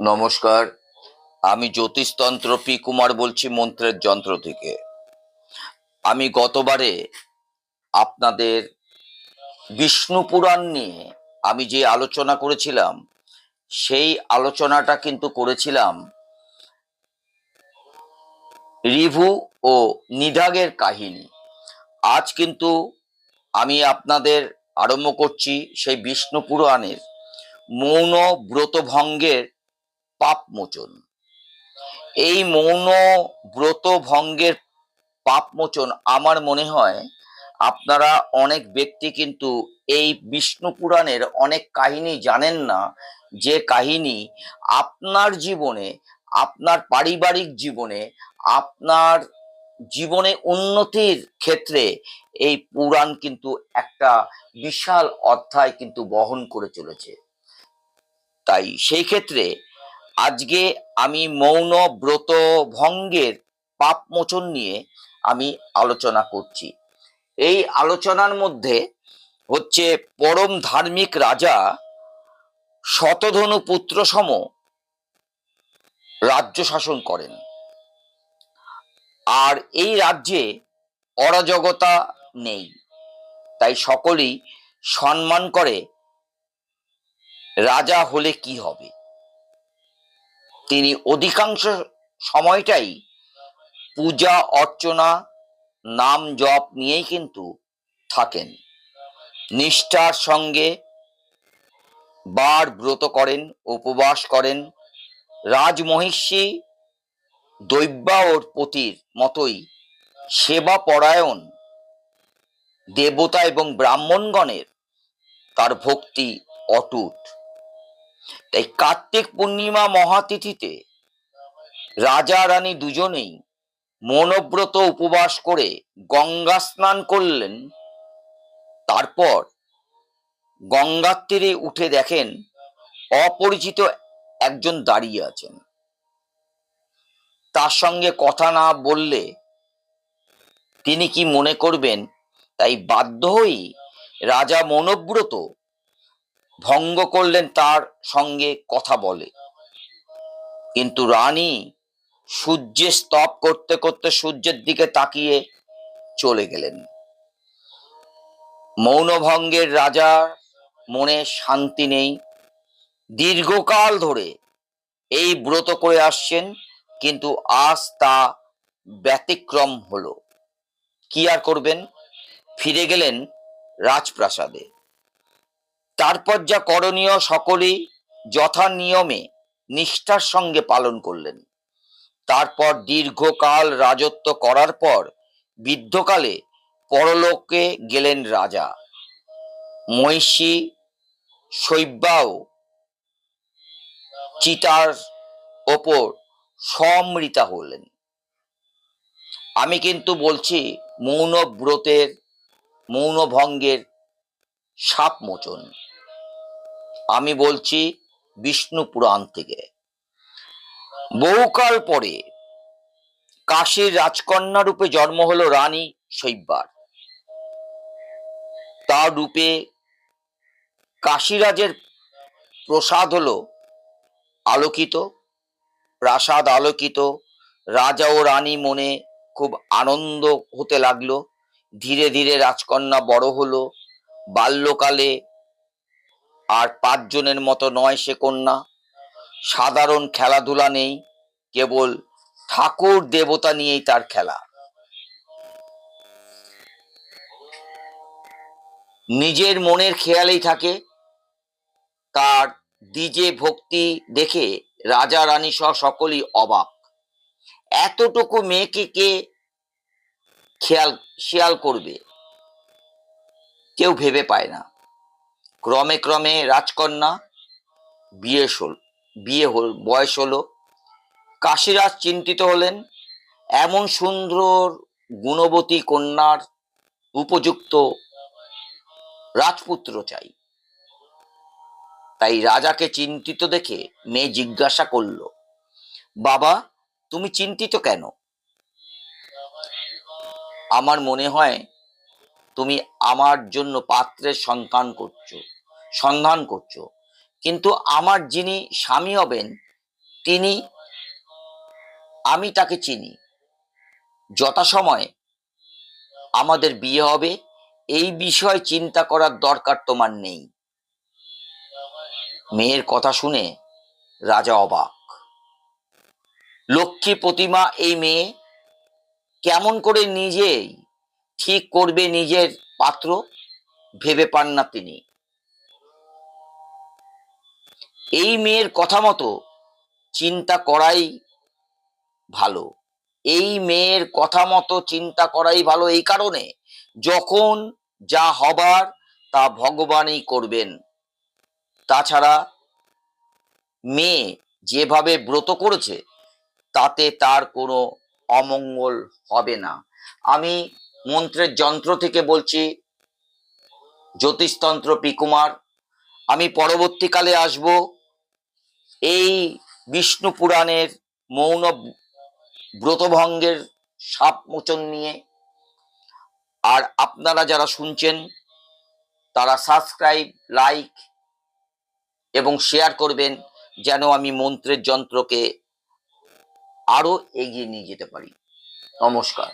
নমস্কার। আমি জ্যোতিষতন্ত্র পি কুমার বলছি মন্ত্রের যন্ত্র থেকে। আমি গতবারে আপনাদের বিষ্ণু পুরাণ নিয়ে আমি যে আলোচনা করেছিলাম, সেই আলোচনাটা কিন্তু করেছিলাম রিভু ও নিধাগের কাহিনী। আজ কিন্তু আমি আপনাদের আরম্ভ করছি সেই বিষ্ণু পুরাণের মৌন ব্রতভঙ্গের পাপ মোচন এই মৌন ব্রত ভঙ্গের পাপ মোচন আমার মনে হয় আপনারা অনেক ব্যক্তি কিন্তু এই বিষ্ণু পুরাণের অনেক কাহিনী জানেন না। যে কাহিনী আপনার জীবনে, আপনার পারিবারিক জীবনে, আপনার জীবনে উন্নতির ক্ষেত্রে এই পুরাণ কিন্তু একটা বিশাল অধ্যায় কিন্তু বহন করে চলেছে। তাই সেই ক্ষেত্রে আজকে আমি মৌন ব্রত ভঙ্গের পাপ মোচন নিয়ে আমি আলোচনা করছি। এই আলোচনার মধ্যে হচ্ছে পরম ধার্মিক রাজা শতধনু পুত্র সম রাজ্য শাসন করেন। আর এই রাজ্যে অরাজকতা নেই, তাই সকলেই সম্মান করে রাজা হলে কি হবে? তিনি অধিকাংশ সময়টাই পূজা, অর্চনা, নাম জপ নিয়েই কিন্তু থাকেন। নিষ্ঠার সঙ্গে বার ব্রত করেন, উপবাস করেন। রাজমহিষী দৈব্যা দৈব্যাওর পতির মতোই সেবা পরায়ণ দেবতা এবং ব্রাহ্মণগণের তার ভক্তি অটুট। তাই কার্তিক পূর্ণিমা মহাতিথিতে রাজা রানী দুজনেই মনোব্রত উপবাস করে গঙ্গা স্নান করলেন। তারপর গঙ্গার তীরে উঠে দেখেন অপরিচিত একজন দাঁড়িয়ে আছেন। তার সঙ্গে কথা না বললে তিনি কি মনে করবেন? তাই বাধ্য হয়েই রাজা মনোব্রত ভঙ্গ করলেন তার সঙ্গে কথা বলে। কিন্তু রানী সূর্যের স্তব করতে করতে সূর্যের দিকে তাকিয়ে চলে গেলেন। মৌনভঙ্গের রাজার মনে শান্তি নেই। দীর্ঘকাল ধরে এই ব্রত করে আসছেন, কিন্তু আজ তা ব্যতিক্রম হলো। কি আর করবেন? ফিরে গেলেন রাজপ্রাসাদে। তারপর যা করণীয় সকলেই যথা নিয়মে নিষ্ঠার সঙ্গে পালন করলেন। তারপর দীর্ঘকাল রাজত্ব করার পর বৃদ্ধকালে পরলোকে গেলেন রাজা। মহিষী শৈব্যাও চিতার ওপর সমৃতা হলেন। আমি কিন্তু বলছি মৌন ব্রতের মৌন ভঙ্গের সাপ মোচন আমি বলছি বিষ্ণু পুরাণ থেকে। বহুকাল পরে কাশীর রাজকন্যা রূপে জন্ম হলো রানী শৈব্যার তার রূপে কাশীরাজের প্রসাদ হলো আলোকিত, প্রাসাদ আলোকিত, রাজা ও রানী মনে খুব আনন্দ হতে লাগল। ধীরে ধীরে রাজকন্যা বড় হলো, বাল্যকালে আর পাঁচজনের মতো নয় সে কন্যা। সাধারণ খেলাধুলা নেই, কেবল ঠাকুর দেবতা নিয়েই তার খেলা। নিজের মনের খেয়ালেই থাকে, তার ডিজে ভক্তি দেখে রাজা রানী সহ সকলেই অবাক। এতটুকু মেয়েকে কে খেয়াল খেয়াল করবে? কেউ ভেবে পায় না। ক্রমে ক্রমে রাজকন্যা বিয়ে হল বিয়ে হল, বয়স হলো। কাশীরাজ চিন্তিত হলেন, এমন সুন্দর গুণবতী কন্যার উপযুক্ত রাজপুত্র চাই। তাই রাজাকে চিন্তিত দেখে মেয়ে জিজ্ঞাসা করল, বাবা, তুমি চিন্তিত কেন? আমার মনে হয় তুমি আমার জন্য পাত্রের সন্তান করছ, সন্ধান করছ। কিন্তু আমার যিনি স্বামী হবেন, তিনি আমি তাকে চিনি। যথাসময়ে আমাদের বিয়ে হবে, এই বিষয়ে চিন্তা করার দরকার তোমার নেই। মেয়ের কথা শুনে রাজা অবাক। লক্ষ্মী প্রতিমা এই মেয়ে কেমন করে নিজেই ঠিক করবে নিজের পাত্র? ভেবে পান না তিনি। এই মেয়ের কথা মতো চিন্তা করাই ভালো। এই মেয়ের কথা মতো চিন্তা করাই ভালো এই কারণে যখন যা হবার তা ভগবানই করবেন। তাছাড়া মেয়ে যেভাবে ব্রত করেছে তাতে তার কোনো অমঙ্গল হবে না। আমি মন্ত্রের যন্ত্র থেকে বলছি, জ্যোতিষতন্ত্র পিকুমার আমি পরবর্তীকালে আসব এই বিষ্ণু পুরাণের মৌন ব্রতভঙ্গের সাপ মোচন নিয়ে। আর আপনারা যারা শুনছেন, তারা সাবস্ক্রাইব, লাইক এবং শেয়ার করবেন যেন আমি মন্ত্রের যন্ত্রকে আরও এগিয়ে নিয়ে যেতে পারি। নমস্কার।